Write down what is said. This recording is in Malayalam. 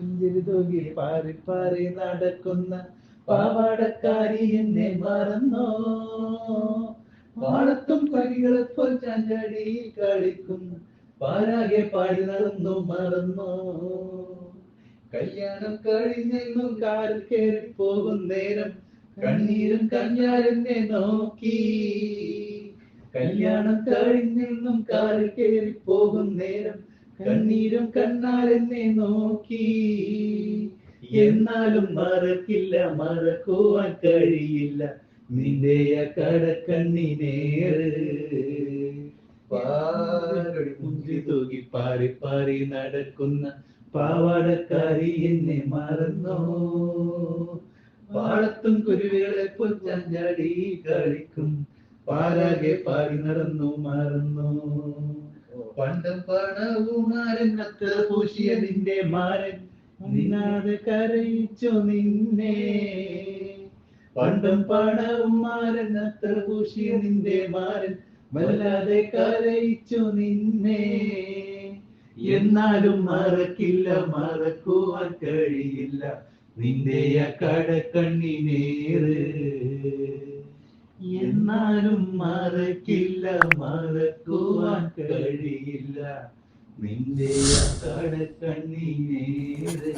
പുഞ്ചിരി തൂകി പാറി പാറി നടക്കുന്ന പാവാടക്കാരി എന്നെ മറന്നോ? പാടത്തും പരികളെ പോൽ ചാഞ്ചാടി കളിക്കുന്നു. പാരാകെ പാടി നടന്നു മറന്നോ? കല്യാണം കഴിഞ്ഞെന്നും കാറിൽ കയറി പോകും നേരം കണ്ണീരും കഞ്ഞാരെന്നെ നോക്കി. കല്യാണം കഴിഞ്ഞെന്നും കാറിൽ കയറി പോകും നേരം കണ്ണീരും കണ്ണാരെന്നെ നോക്കി എന്നാലും മറക്കില്ല മറക്കുവാൻ കഴിയില്ല. നിന്റെ കടക്കണ്ണിനേറ് പാറി പാറി നടക്കുന്ന പാവാടക്കാരി എന്നെ മറന്നോ? പാടത്തും കുരുവികളെ പോൽ ചാഞ്ചാടി കളിക്കും. പാരാകെ പാടി നടന്നു മറന്നു? പണ്ടും പണവും മാരൻ അത്ര പൂശിയ നിന്റെ മാരൻ. നിന്നാതെ കരയിച്ചു നിന്നെ. പണ്ടും പണവും മാരൻ അത്ര പൂഷിയ നിന്റെ മാരൻ വല്ലാതെ കരയിച്ചു നിന്നെ. എന്നാലും മറക്കില്ല മറക്കുവാൻ കഴിയില്ല നിന്റെ കടക്കണ്ണിനേറ്. എന്നാലും മറക്കില്ല മറക്കുവാൻ കഴിയില്ല നിന്റെ ആ കടക്കണ്ണിനേറ്